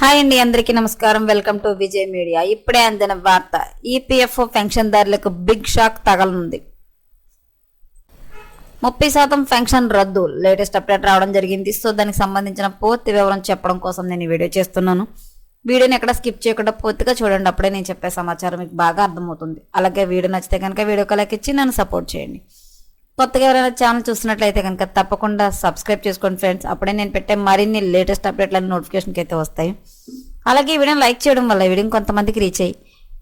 Hi అండి అందరికీ నమస్కారం. Welcome to Vijay media. ఇప్పుడే అందిన వార్త ఈపీఎఫ్ఓ పెన్షన్దారులకు బిగ్ షాక్ తగలనుంది. ముప్పై శాతం పెన్షన్ రద్దు లేటెస్ట్ అప్డేట్ రావడం జరిగింది. సో దానికి సంబంధించిన పూర్తి వివరం చెప్పడం కోసం నేను వీడియో చేస్తున్నాను. వీడియోని ఎక్కడ స్కిప్ చేయకుండా పూర్తిగా చూడండి. అప్పుడే నేను చెప్పే సమాచారం మీకు బాగా అర్థమవుతుంది. అలాగే వీడియో నచ్చితే కనుక వీడియో కలకి ఇచ్చి నన్ను సపోర్ట్ చేయండి. కొత్తగా ఎవరైనా ఛానల్ చూస్తున్నట్లయితే కనుక తప్పకుండా సబ్స్క్రైబ్ చేసుకోండి ఫ్రెండ్స్ అప్పుడే నేను పెట్టే మరిన్ని లేటెస్ట్ అప్డేట్లను నోటిఫికేషన్కి అయితే వస్తాయి. అలాగే ఈ వీడియోని లైక్ చేయడం వల్ల ఈ వీడియో కొంతమందికి రీచ్ అయ్యి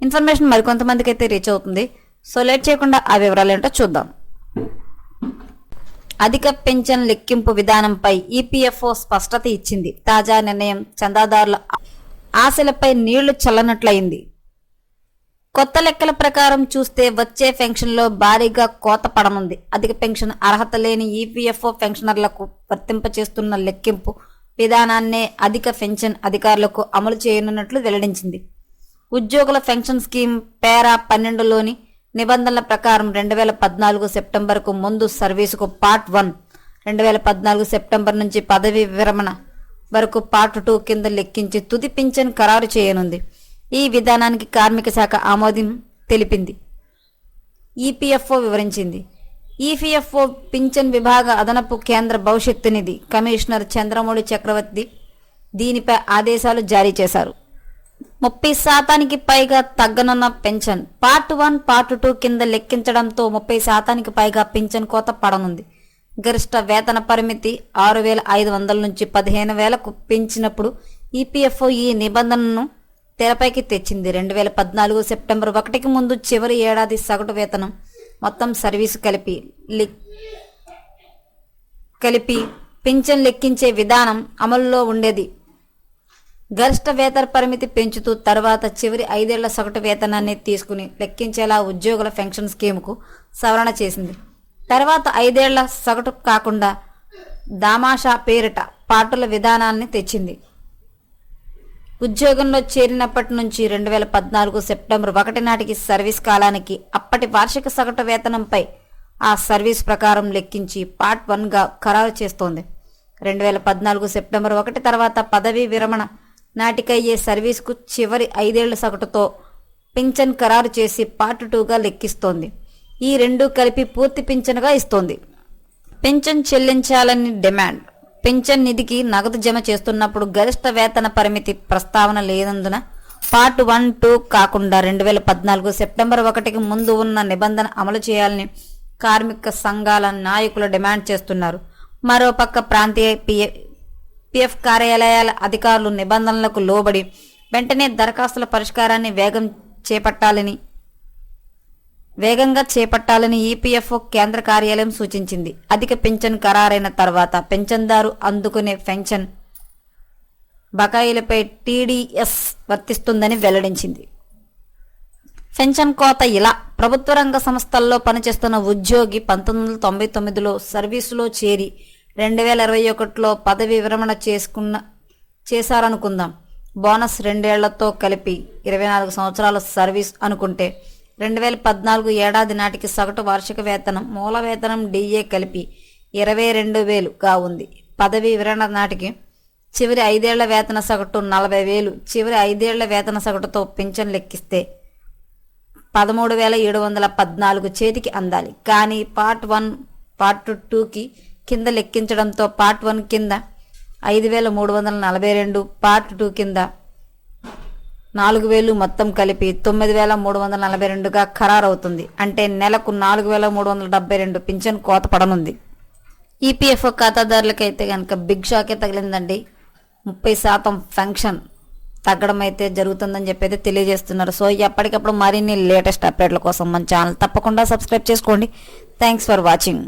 ఇన్ఫర్మేషన్ మరికొంతమందికి అయితే రీచ్ అవుతుంది. సో లేట్ చేయకుండా ఆ వివరాలు ఏంటో చూద్దాం. అధిక పెన్షన్ లెక్కింపు విధానంపై ఈపీఎఫ్ఓ స్పష్టత ఇచ్చింది. తాజా నిర్ణయం చందాదారుల ఆశలపై నీళ్ళు చల్లనట్లయింది. కొత్త లెక్కల ప్రకారం చూస్తే వచ్చే పెన్షన్లో భారీగా కోత పడనుంది. అధిక పెన్షన్ అర్హత లేని ఈపీఎఫ్ఓ పెన్షనర్లకు వర్తింపచేస్తున్న లెక్కింపు విధానాన్నే అధిక పెన్షన్ అధికారులకు అమలు చేయనున్నట్లు వెల్లడించింది. ఉద్యోగుల పెన్షన్ స్కీమ్ పేరా పన్నెండులోని నిబంధనల ప్రకారం రెండు వేల పద్నాలుగు సెప్టెంబర్కు ముందు సర్వీసుకు పార్ట్ వన్ రెండు వేల పద్నాలుగు సెప్టెంబర్ నుంచి పదవి విరమణ వరకు పార్ట్ టూ కింద లెక్కించి తుది పింఛన్ ఖరారు చేయనుంది. ఈ విధానానికి కార్మిక శాఖ ఆమోదం తెలిపింది. ఈపీఎఫ్ఓ వివరించింది. ఈపీఎఫ్ఓ పింఛన్ విభాగ అదనపు కేంద్ర భవిష్యత్తు నిధి కమిషనర్ చంద్రమౌళి చక్రవర్తి దీనిపై ఆదేశాలు జారీ చేశారు. ముప్పై శాతానికి పైగా తగ్గనున్న pension part one part two కింద లెక్కించడంతో ముప్పై శాతానికి పైగా పింఛన్ కోత పడనుంది. గరిష్ట వేతన పరిమితి ఆరు వేల ఐదు వందల నుంచి పదిహేను వేలకు పెంచినప్పుడు ఈపీఎఫ్ఓ ఈ నిబంధనను తెరపైకి తెచ్చింది. రెండు వేల పద్నాలుగు సెప్టెంబర్ ఒకటికి ముందు చివరి ఏడాది సగటు వేతనం మొత్తం సర్వీసు కలిపి కలిపి పింఛన్ లెక్కించే విధానం అమలులో ఉండేది. గరిష్ట వేతన పరిమితి పెంచుతూ తర్వాత చివరి ఐదేళ్ళ సగటు వేతనాన్ని తీసుకుని లెక్కించేలా ఉద్యోగుల పెన్షన్ స్కీముకు సవరణ చేసింది. తర్వాత ఐదేళ్ళ సగటు కాకుండా దామాషా పేరిట పాటుల విధానాన్ని తెచ్చింది. ఉద్యోగంలో చేరినప్పటి నుంచి రెండు వేల పద్నాలుగు సెప్టెంబర్ ఒకటి నాటికి సర్వీస్ కాలానికి అప్పటి వార్షిక సగటు వేతనంపై ఆ సర్వీస్ ప్రకారం లెక్కించి పార్ట్ వన్గా ఖరారు చేస్తోంది. రెండు వేల పద్నాలుగు సెప్టెంబర్ ఒకటి తర్వాత పదవీ విరమణ నాటికయ్యే సర్వీస్కు చివరి ఐదేళ్ళ సగటుతో పింఛన్ ఖరారు చేసి పార్ట్ టూగా లెక్కిస్తోంది. ఈ రెండు కలిపి పూర్తి పింఛన్గా ఇస్తోంది. పింఛన్ చెల్లించాలని డిమాండ్. పింఛన్ నిధికి నగదు జమ చేస్తున్నప్పుడు గరిష్ట వేతన పరిమితి ప్రస్తావన లేనందున పార్ట్ వన్ టూ కాకుండా రెండు వేల పద్నాలుగు సెప్టెంబర్ ఒకటికి ముందు ఉన్న నిబంధన అమలు చేయాలని కార్మిక సంఘాల నాయకులు డిమాండ్ చేస్తున్నారు. మరోపక్క ప్రాంతీయ పిఎ పిఎఫ్ కార్యాలయాల అధికారులు నిబంధనలకు లోబడి వెంటనే దరఖాస్తుల పరిష్కారాన్ని వేగం చేపట్టాలని వేగంగా చేపట్టాలని ఈపీఎఫ్ఓ కేంద్ర కార్యాలయం సూచించింది. అధిక పెన్షన్ ఖరారైన తర్వాత పెన్షన్దారు అందుకునే పెన్షన్ బకాయిలపై టీడీఎస్ వర్తిస్తుందని వెల్లడించింది. పెన్షన్ కోత ఇలా ప్రభుత్వ రంగ సంస్థల్లో పనిచేస్తున్న ఉద్యోగి పంతొమ్మిది వందల తొంభై తొమ్మిదిలో సర్వీసులో చేరి రెండు వేల ఇరవై ఒకటిలో పదవి విరమణ చేసుకున్న చేశారనుకుందాం. బోనస్ రెండేళ్ళతో కలిపి ఇరవై నాలుగు సంవత్సరాల సర్వీస్ అనుకుంటే రెండు వేల పద్నాలుగు ఏడాది నాటికి సగటు వార్షిక వేతనం మూల వేతనం డిఏ కలిపి ఇరవై రెండు వేలుగా ఉంది. పదవి వివరణ నాటికి చివరి ఐదేళ్ళ వేతన సగటు నలభై వేలు చివరి ఐదేళ్ళ వేతన సగటుతో పింఛన్ లెక్కిస్తే పదమూడు వేల ఏడు వందల పద్నాలుగు చేతికి అందాలి. కానీ పార్ట్ వన్ పార్ట్ టూకి కింద లెక్కించడంతో పార్ట్ వన్ కింద ఐదు వేల మూడు వందల నలభై రెండు పార్ట్ టూ కింద నాలుగు వేలు మొత్తం కలిపి తొమ్మిది వేల మూడు వందల నలభై రెండుగా ఖరారవుతుంది. అంటే నెలకు నాలుగు వేల మూడు వందల డెబ్బై రెండు పింఛన్ కోత పడనుంది. ఈపీఎఫ్ఓ ఖాతాదారులకైతే కనుక బిగ్ షాకే తగిలిందండి. ముప్పై శాతం ఫంక్షన్ తగ్గడం అయితే జరుగుతుందని చెప్పి అయితే తెలియజేస్తున్నారు. సో ఎప్పటికప్పుడు మరిన్ని లేటెస్ట్ అప్డేట్ల కోసం మన ఛానల్ తప్పకుండా సబ్స్క్రైబ్ చేసుకోండి. Thanks for watching.